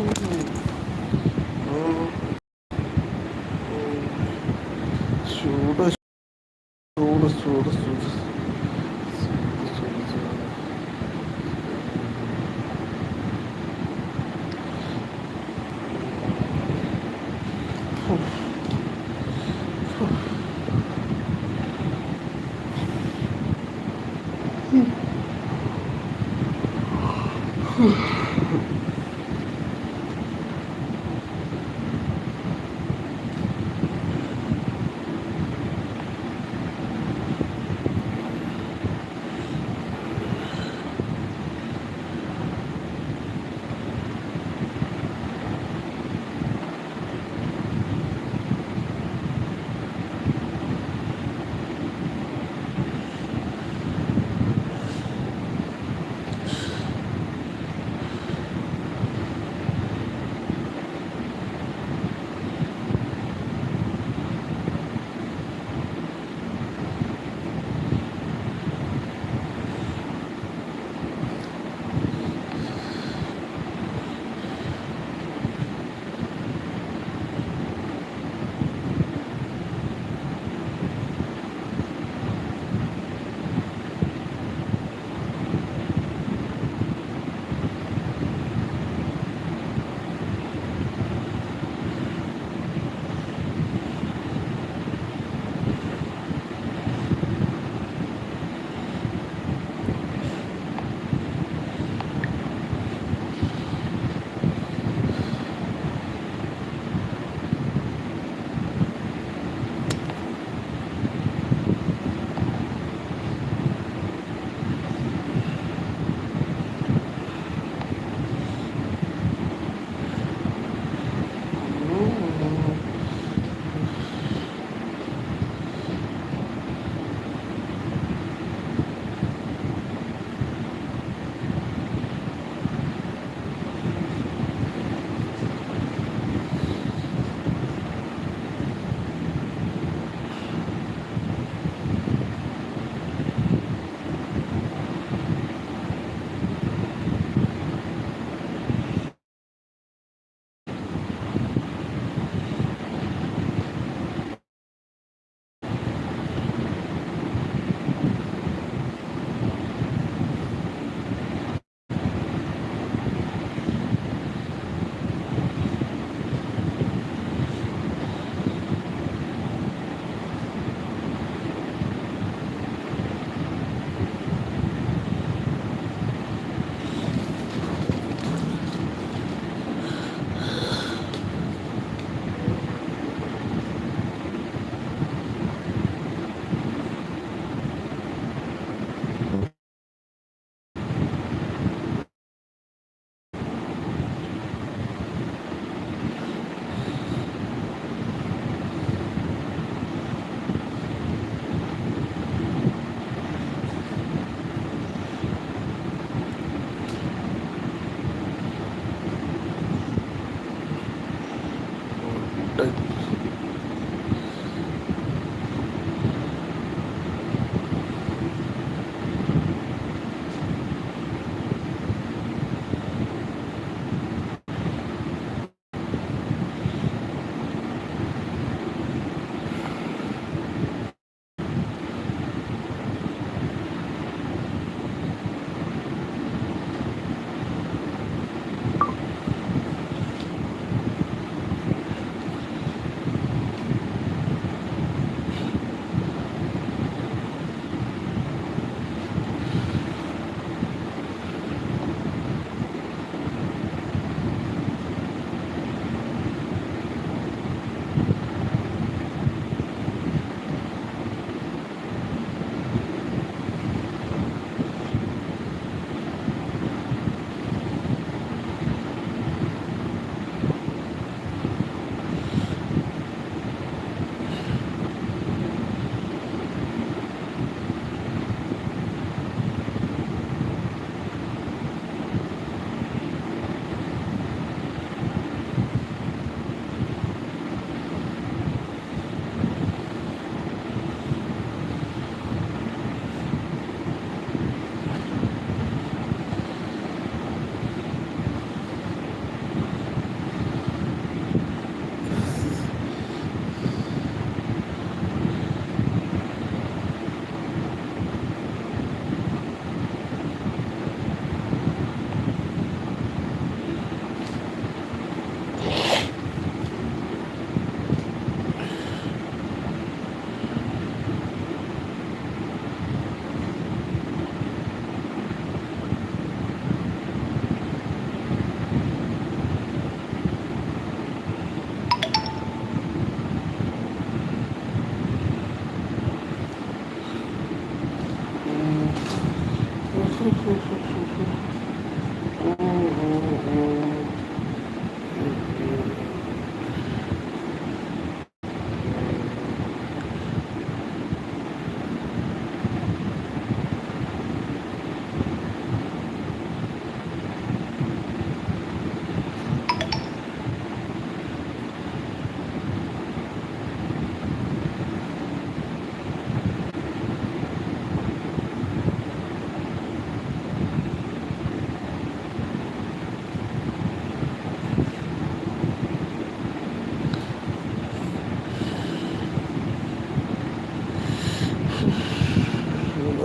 Mm-hmm.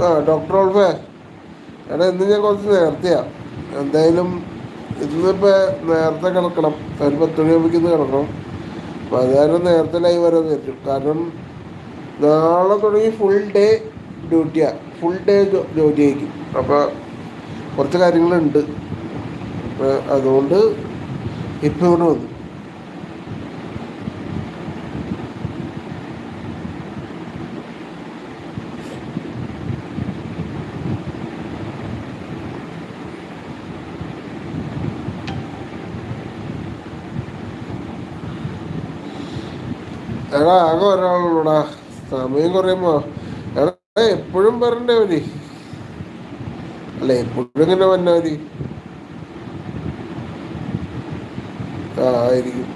ആ doctor ഓൾഫേ എടാ ഇന്ന് ഞാൻ കുറച്ച് നേരത്തെയാ. എന്തായാലും ഇന്നിപ്പോൾ നേരത്തെ കിടക്കണം. ഒരു പത്ത് മണിയാകുമ്പോഴേക്ക് ഇന്ന് കിടക്കണം. അപ്പോൾ അത് കാരണം നേരത്തെ ലൈവ് വരാൻ പറ്റും കാരണം നാളെ തുടങ്ങി ഫുൾ ഡേ ഡ്യൂട്ടിയാണ് ഫുൾ ഡേ ജോലി ആയിരിക്കും. അപ്പോൾ കുറച്ച് കാര്യങ്ങളുണ്ട്. അതുകൊണ്ട് ഇപ്പം ഇവിടെ വന്നു എടാ ആകെ ഒരാളുള്ളൂടാ സമയം കുറയുമ്പോ. എപ്പോഴും പറഞ്ഞേ മതി അല്ല എപ്പോഴും ഇങ്ങനെ വന്നാ മതി. ആയിരിക്കും.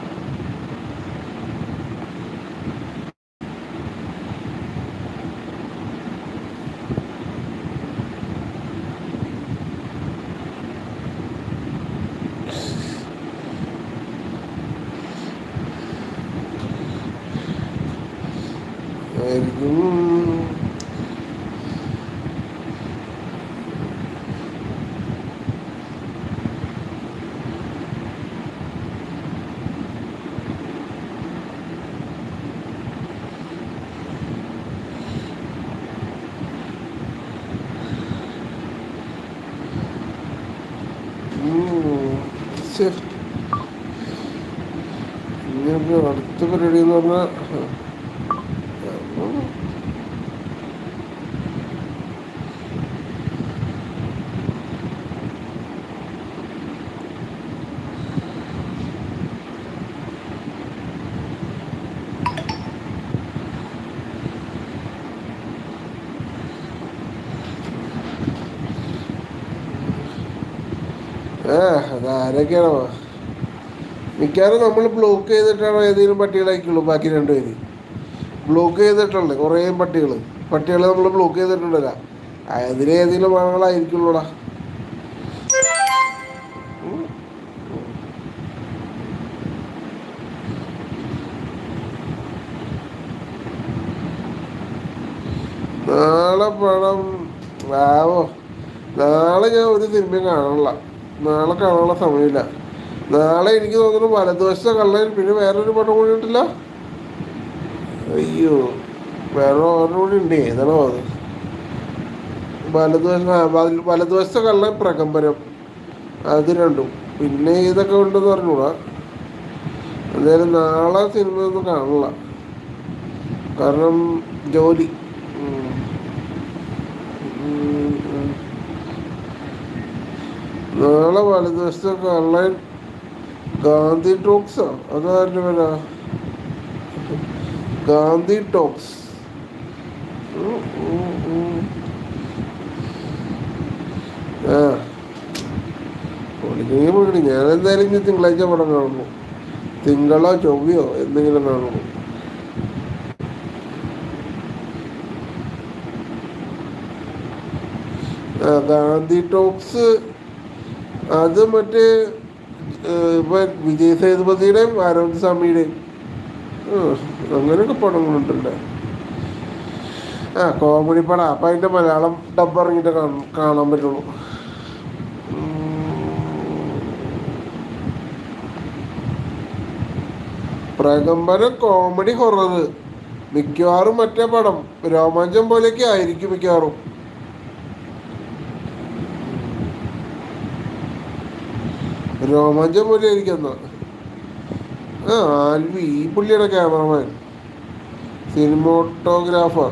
ഉം. ഇനി അടുത്ത പരിപാടി എന്ന് പറഞ്ഞാൽ ഏ അതാരൊക്കെയാണോ മിക്കവാറും നമ്മൾ ബ്ലോക്ക് ചെയ്തിട്ടാണോ ഏതെങ്കിലും പട്ടികളായിരിക്കുള്ളൂ ബാക്കി രണ്ടുപേര് ബ്ലോക്ക് ചെയ്തിട്ടുണ്ട് കുറേ പട്ടികൾ പട്ടികളെ നമ്മൾ ബ്ലോക്ക് ചെയ്തിട്ടുണ്ടല്ല. അതിലെ ഏതെങ്കിലും ആളുകളായിരിക്കുള്ളൂടാ നാളെ പണം ആവോ നാളെ ഞാൻ ഒരു സിനിമയും കാണണില്ല നാളെ കാണാനുള്ള സമയമില്ല. നാളെ എനിക്ക് തോന്നുന്നു വലതുവശത്തെ കള്ളൻ പിന്നെ വേറൊരു പടം കൂടി ഉണ്ടല്ല അയ്യോ വേറെ ഓർഡർ കൂടി ഉണ്ട്. ഏതാണോ അത്? വലതുവശം കള്ള വലതുവശത്തെ കള്ളൻ പ്രകമ്പനം. അത് രണ്ടും. പിന്നെ ഇതൊക്കെ ഉണ്ടെന്ന് പറഞ്ഞൂടാ എന്തായാലും നാളെ സിനിമ ഒന്നും കാണില്ല കാരണം ജോലി. നാളെ വലതുവശത്തൊക്കെ ഓൺലൈൻ ഗാന്ധി ടോക്സാ അതാരുടെ പേരാ. ഗാന്ധി ടോക്സ്. ആ. പൊളിക്കണമെങ്കിൽ പൊളിക്കണം ഞാൻ എന്തായാലും ഇനി തിങ്കളാഴ്ച പടം കാണുന്നു. തിങ്കളോ ചൊവ്വയോ എന്തെങ്കിലും കാണുന്നു. ഗാന്ധി ടോക്സ് അത് മറ്റേ ഇപ്പൊ വിജയ് സേതുപതിയുടെയും ആരോഗ്യ സ്വാമിയുടെയും. അങ്ങനെയൊക്കെ പടങ്ങളുണ്ടല്ലേ? ആ കോമഡി പടം. അപ്പം അതിന്റെ മലയാളം ഡബ് ഇറങ്ങിയിട്ട് കാണാൻ പറ്റുള്ളൂ. പ്രകമ്പന കോമഡി ഹൊറർ മിക്കവാറും മറ്റേ പടം. രോമാഞ്ചം പോലെയൊക്കെ ആയിരിക്കും മിക്കവാറും. രോമാഞ്ചം പോലെ ആയിരിക്കും ആ ആൽവി ഈ പുള്ളിയുടെ ക്യാമറമാൻ. സിനിമോട്ടോഗ്രാഫർ.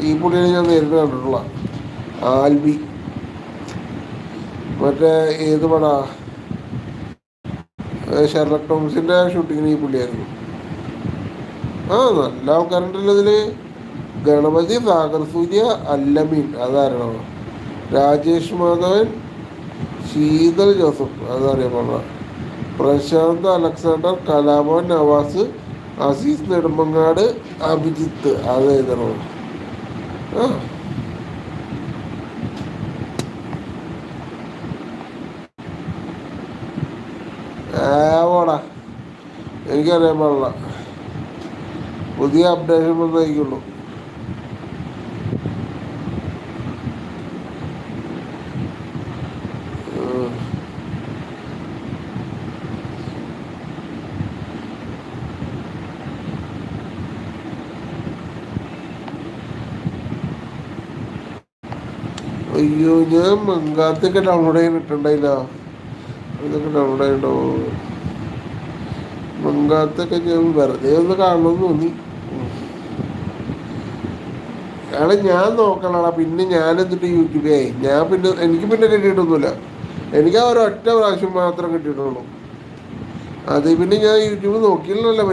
ഈ പുള്ളിയെ ഞാൻ നേരിട്ട് കണ്ടിട്ടുള്ള ആൽബി. മറ്റേ ഏത് പടാ? ഷെർലക് ടോംസിന്റെ ഷൂട്ടിങ്ങിന് ഈ പുള്ളിയായിരുന്നു. ആ നല്ല ആൾക്കാരുണ്ടല്ലോ ഇതിൽ ഗണപതി സാഗർ സൂര്യ അല്ലമീൻ. അതാരണോ? രാജേഷ് മാധവൻ ശീതൽ ജോസഫ് അതറിയപ്പെടുന്ന പ്രശാന്ത് അലക്സാണ്ടർ കലാമോൻ നവാസ് അസീസ് നെടുമ്പങ്ങാട് അഭിജിത്ത്. അത് എഴുതണം? ആ. എനിക്കറിയാൻ പാടില്ല. പുതിയ അപ്ഡേഷൻ വന്നേക്കുള്ളൂ. അയ്യോ ഞാൻ മങ്കാത്തൊക്കെ ഡൗൺലോഡ് ചെയ്യാൻ ഇട്ടുണ്ടായില്ല ഇതൊക്കെ ഡൗൺലോഡ് ചെയ്യണ്ടോ? മങ്കാത്തൊക്കെ ഞാൻ വെറുതെ ഒന്ന് കാണണമെന്ന് തോന്നി. അയാളെ ഞാൻ നോക്കണടാ പിന്നെ ഞാൻ എന്നിട്ട് യൂട്യൂബേ ഞാൻ പിന്നെ എനിക്ക് പിന്നെ കിട്ടിയിട്ടൊന്നുമില്ല. എനിക്ക് ആ ഒരൊറ്റ പ്രാവശ്യം മാത്രം കിട്ടിയിട്ടുള്ളൂ. അത് പിന്നെ ഞാൻ യൂട്യൂബ് നോക്കിയില്ലല്ലോ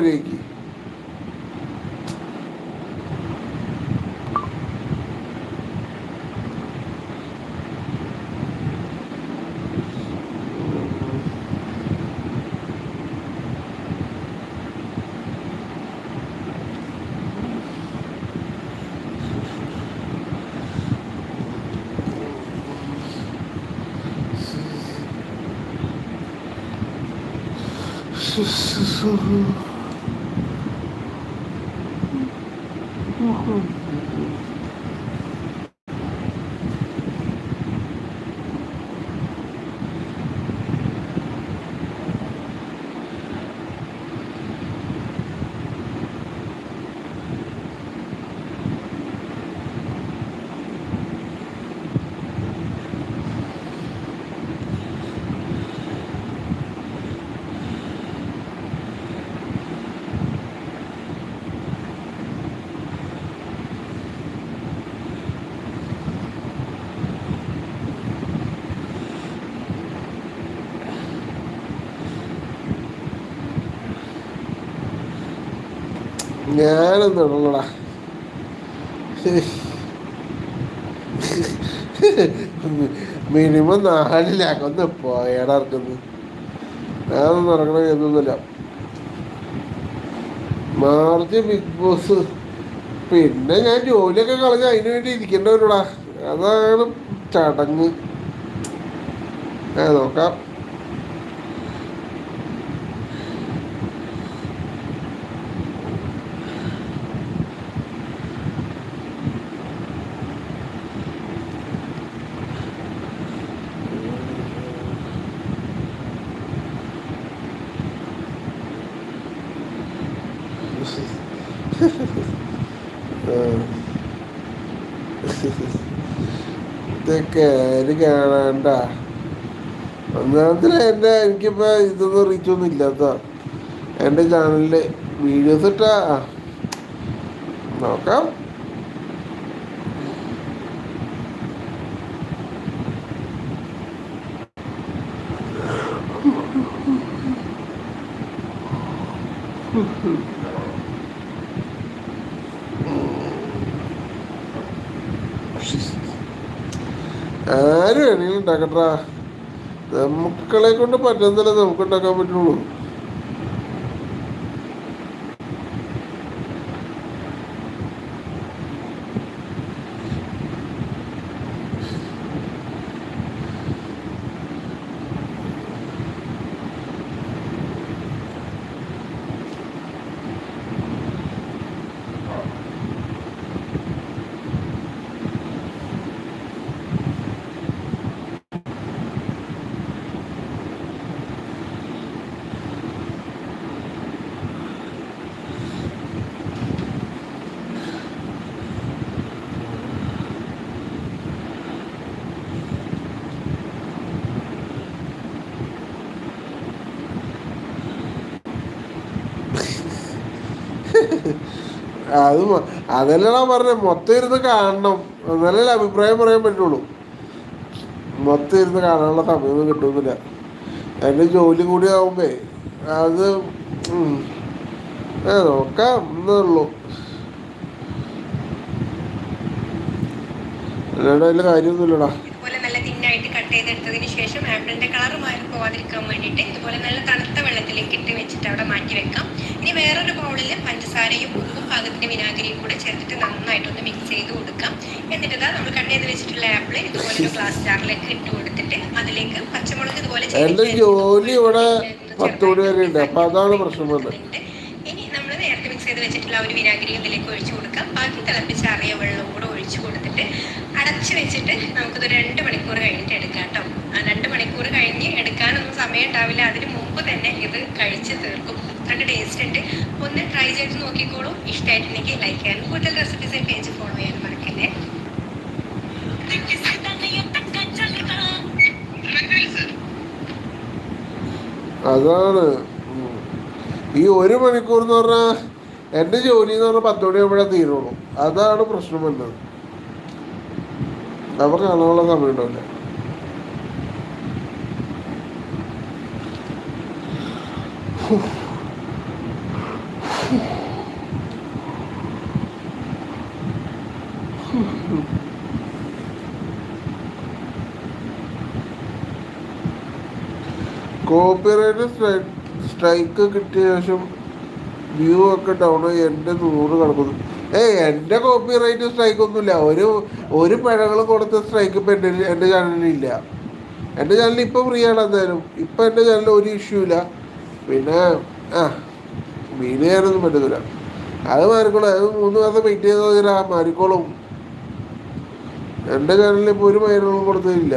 呵呵 ഞാനൊന്നും തുടങ്ങടാ മിനിമം നാലിലാക്കൊന്ന് പോയടാ ഇറക്കുന്നു ഞാനൊന്നും ഇറങ്ങണ എന്നൊന്നുമില്ല. March Bigg Boss. പിന്നെ ഞാൻ ജോലിയൊക്കെ കളഞ്ഞ് അതിന് വേണ്ടി ഇരിക്കേണ്ടവരോടാ അതാണ് ചടങ്ങ്. നോക്കാം. ഇതൊക്കെ എനിക്ക് കാണാണ്ട. ഒന്നാമത്തിന് എന്റെ എനിക്കിപ്പോൾ ഇതൊന്നും റീച്ചൊന്നും ഇല്ലാത്ത എന്റെ ചാനലിൽ വീഡിയോസ് ഇട്ടാ. നോക്കാം. ഉണ്ടാക്കട്ടാ. നമുക്കളെ കൊണ്ട് പറ്റുന്നില്ല നമുക്ക് ഉണ്ടാക്കാൻ പറ്റുള്ളൂ. അത് അതല്ലടാ പറഞ്ഞ. മൊത്തം ഇരുന്ന് കാണണം. എന്നാലല്ലേ അഭിപ്രായം പറയാൻ പറ്റുള്ളൂ. മൊത്തം ഇരുന്ന് കാണാനുള്ള സമയമൊന്നും കിട്ടുന്നില്ല. എന്റെ ജോലി കൂടി ആവുമ്പേ അത് നോക്കാം. എന്നുള്ളൂ അല്ലാണ്ട് കാര്യമൊന്നുമില്ലടാ. ഇതുപോലെ നല്ല കട്ട് ചെയ്തെടുത്തതിന് ശേഷം ആപ്പിളിന്റെ കളർ മാറി പോവാതിരിക്കാൻ വേണ്ടിയിട്ട് ഇതുപോലെ നല്ല തണുത്ത വെള്ളത്തിലേക്ക് ഇട്ട് വെച്ചിട്ട് അവിടെ മാറ്റി വെക്കാം. ഇനി വേറൊരു ബൗളിൽ പഞ്ചസാരയും ഉപ്പും പാകത്തിന് വിനാഗിരിയും കൂടെ ചേർത്തിട്ട് നന്നായിട്ടൊന്ന് മിക്സ് ചെയ്ത് കൊടുക്കാം. എന്നിട്ട് ഇതാ നമ്മൾ കട്ട് ചെയ്ത് വെച്ചിട്ടുള്ള ആപ്പിൾ ഇതുപോലെ ഒരു ഗ്ലാസ് ജാറിലേക്ക് ഇട്ട് കൊടുത്തിട്ട് അതിലേക്ക് പച്ചമുളക് ഇതുപോലെ ജോലി ഇവിടെ പത്ത് മണി വരെ ഉണ്ട്. അപ്പൊ അതാണ് പ്രശ്നം. ഇനി നമ്മൾ നേരത്തെ മിക്സ് ചെയ്ത് വെച്ചിട്ടുള്ള ഒരു വിനാഗിരി ഇതിലേക്ക് ഒഴിച്ചു കൊടുക്കാം. ബാക്കി തിളപ്പിച്ച അറിയ വെള്ളം കൂടെ ഒഴിച്ചു കൊടുത്തിട്ട് അടച്ചു വെച്ചിട്ട് നമുക്കിത് രണ്ട് മണിക്കൂർ കഴിഞ്ഞിട്ട് എടുക്കാം കേട്ടോ. ആ രണ്ട് മണിക്കൂർ കഴിഞ്ഞ് എടുക്കാനൊന്നും സമയം ഉണ്ടാവില്ല. അതിന് മുമ്പ് തന്നെ ഇത് കഴിച്ച് തീർക്കും. ടേസ്റ്റ് ഉണ്ട്. ഒന്ന് ട്രൈ ചെയ്ത് നോക്കിക്കോളൂ. ഇഷ്ടമായിട്ടുണ്ടെങ്കിൽ ലൈക്ക് ചെയ്യാനും കൂടുതൽ റെസിപ്പീസ് പേജ് ഫോളോ ചെയ്യാൻ മറക്കല്ലേ. അതാണ്. ഈ ഒരു മണിക്കൂർ എന്ന് പറഞ്ഞാൽ എന്റെ ജോലി എന്ന് പറഞ്ഞാൽ പത്ത് മണിയാകുമ്പോഴേ തീരുള്ളൂ. അതാണ് പ്രശ്നം വന്നത് അപ്പം കാണാനുള്ള സമയം ഉണ്ടാവില്ല കോപ്പിറൈറ്റ് സ്ട്രൈക്ക് കിട്ടിയ ശേഷം വ്യൂ ഒക്കെ ഡൗൺ ആയി. എന്റെ നൂറ് കിടക്കുന്നു. ഏയ് എന്റെ കോപ്പി റൈറ്റ് സ്ട്രൈക്ക് ഒന്നുമില്ല. ഒരു ഒരു പിഴകൾ കൊടുത്ത സ്ട്രൈക്ക് ഇപ്പം എന്റെ എന്റെ ചാനലിലില്ല എന്റെ ചാനൽ ഇപ്പോൾ ഫ്രീ ആണ് എന്തായാലും. ഇപ്പം എന്റെ ചാനൽ ഒരു ഇഷ്യൂ ഇല്ല. പിന്നെ ആ മീൻ ചെയ്യാനൊന്നും പറ്റത്തില്ല. അത് മാറിക്കോളും. അത് മൂന്ന് മാസം വെയിറ്റ് ചെയ്താൽ മാറിക്കോളും. എന്റെ ചാനലിൽ ഇപ്പോൾ ഒരു മൈനറും കൊടുത്തതില്ല.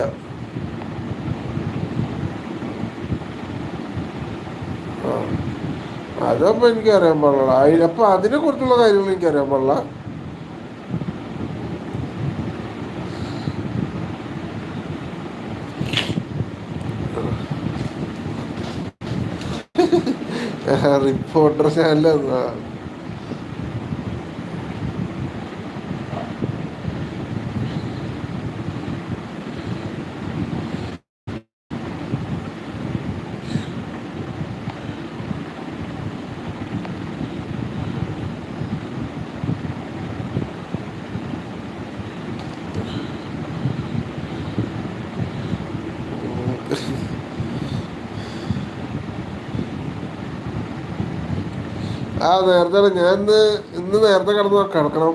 അതപ്പോൾ എനിക്ക് അറിയാൻ പാടില്ല അപ്പം അതിനെ കുറിച്ചുള്ള കാര്യങ്ങൾ എനിക്ക് അറിയാൻ പാടില്ല. റിപ്പോർട്ടർ ചാനൽ നേരത്തെ ഞാൻ ഇന്ന് ഇന്ന് നേരത്തെ കിടന്ന് കിടക്കണം.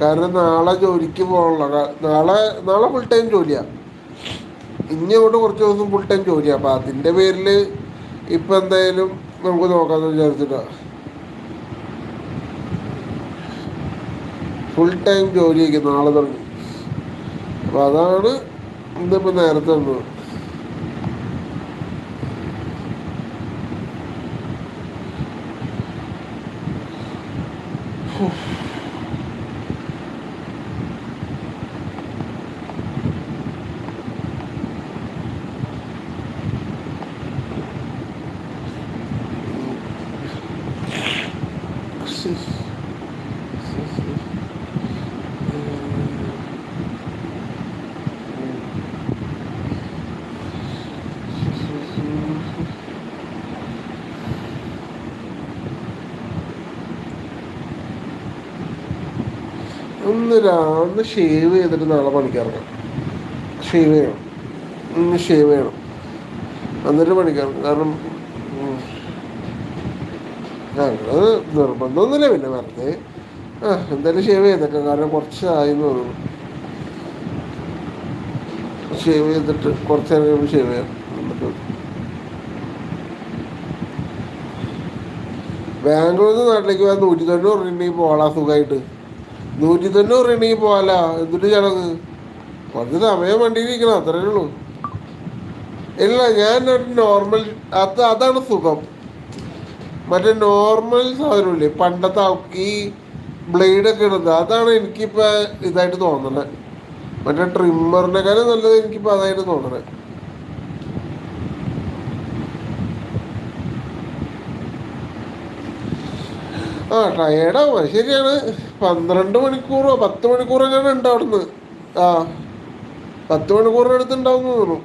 കാരണം നാളെ ജോലിക്ക് പോകാനുള്ള നാളെ നാളെ ഫുൾ ടൈം ജോലിയാണ് ഇനി അങ്ങോട്ട് കുറച്ച് ദിവസം ഫുൾ ടൈം ജോലിയാണ് അപ്പം അതിന്റെ പേരിൽ ഇപ്പം എന്തായാലും നമുക്ക് നോക്കാമെന്ന് വിചാരിച്ചിട്ടാണ് ഫുൾ ടൈം ജോലിയൊക്കെ നാളെ തുടങ്ങി. അപ്പം അതാണ് ഇന്നിപ്പോൾ നേരത്തെ വന്നത് ഒന്ന് രാവിലെ ഷേവ് ചെയ്തിട്ട് നാളെ പണിക്കിറങ്ങാം ഷേവ് ചെയ്യണം. ഇന്ന് ഷേവ് ചെയ്യണം. എന്നിട്ട് പണിക്കിറങ്ങും കാരണം അത് നിർബന്ധമൊന്നുമില്ല. പിന്നെ വെറുതെ ആ എന്തായാലും ഷേവ് ചെയ്തേക്കാം കാരണം കുറച്ചായി എന്ന് തോന്നുന്നു. ഷേവ് ചെയ്തിട്ട് കുറച്ച് നേരം കഴിയുമ്പോൾ ഷേവ് ചെയ്യാം. എന്നിട്ട് ബാംഗ്ലൂരിൽ നിന്ന് നാട്ടിലേക്ക് പോകാൻ നൂറ്റി തൊണ്ണൂറ് രൂപ പോകാം. സുഖമായിട്ട്. നൂറ്റി തൊണ്ണൂറ് ഉണ്ടെങ്കിൽ പോവാല. എന്നിട്ട് ചടങ്ങ്? കുറച്ച് സമയം വണ്ടിയിൽ ഇരിക്കണം അത്രേ ഉള്ളൂ. ഇല്ല ഞാൻ നോർമൽ അത് അതാണ് സുഖം. മറ്റേ നോർമൽ സാധനമില്ലേ? പണ്ടത്തെ ഈ ബ്ലേഡൊക്കെ ഇടുന്നത്. അതാണ് എനിക്കിപ്പോൾ ഇതായിട്ട് തോന്നണത് മറ്റേ ട്രിമ്മറിനെക്കാളും നല്ലത് എനിക്കിപ്പോൾ അതായിട്ട് തോന്നണത് ആ ടയേർഡാവും അത് ശരിയാണ്. പന്ത്രണ്ട് മണിക്കൂറോ പത്ത് മണിക്കൂറോ ഞാൻ ഉണ്ട് അവിടുന്ന് ആ പത്ത് മണിക്കൂറിനടുത്ത് ഉണ്ടാവും എന്ന് തോന്നുന്നു.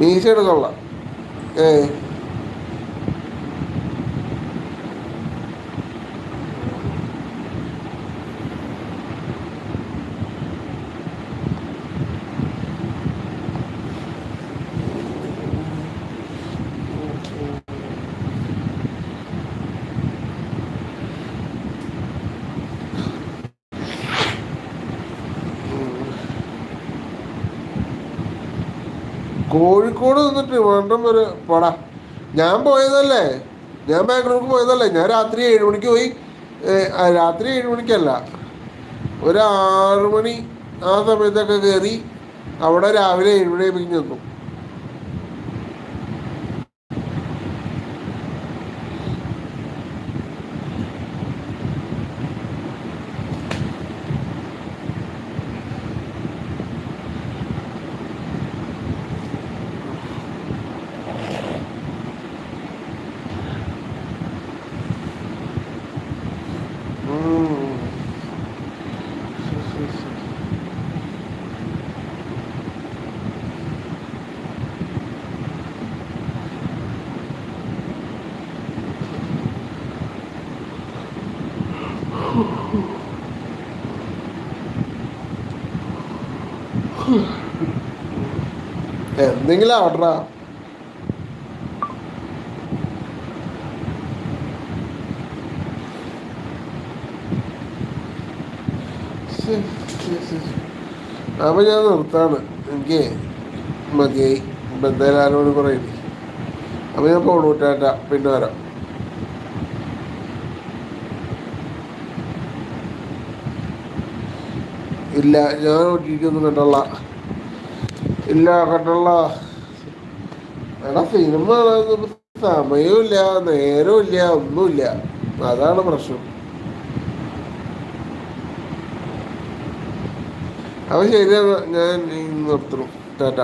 മീശ എടുക്കള്ള ഏ കോഴിക്കോട് നിന്നിട്ട് ട്രിവാൻഡ്രം വരെ പോടാ. ഞാൻ പോയതല്ലേ? ഞാൻ ബാംഗ്ലൂർക്ക് പോയതല്ലേ? ഞാൻ രാത്രി ഏഴ് മണിക്ക് പോയി. രാത്രി ഏഴ് മണിക്കല്ല. ഒരു ആറ് മണി ആ സമയത്തൊക്കെ കയറി അവിടെ രാവിലെ ഏഴ് മണിയായി പിന്നെ ചെന്നു. എന്തെങ്കിലും ആവട്ടെടാ. അപ്പൊ ഞാൻ നിർത്താണ്. എനിക്ക് മതിയായി. ഇപ്പൊ എന്തായാലും ആരോട് കഴിഞ്ഞു അപ്പൊ ഞാൻ പോണു ടാറ്റ പിന്നെ വരാം. ഇല്ല ഞാൻ ഒട്ടിക്കൊന്നും കണ്ടല്ല ഇല്ല കണ്ടല്ല എടാ സിനിമ സമയമില്ല നേരമില്ല ഒന്നുമില്ല. അതാണ് പ്രശ്നം. അപ്പൊ ശരിയാണ് ഞാൻ നിർത്തണം ടാറ്റ.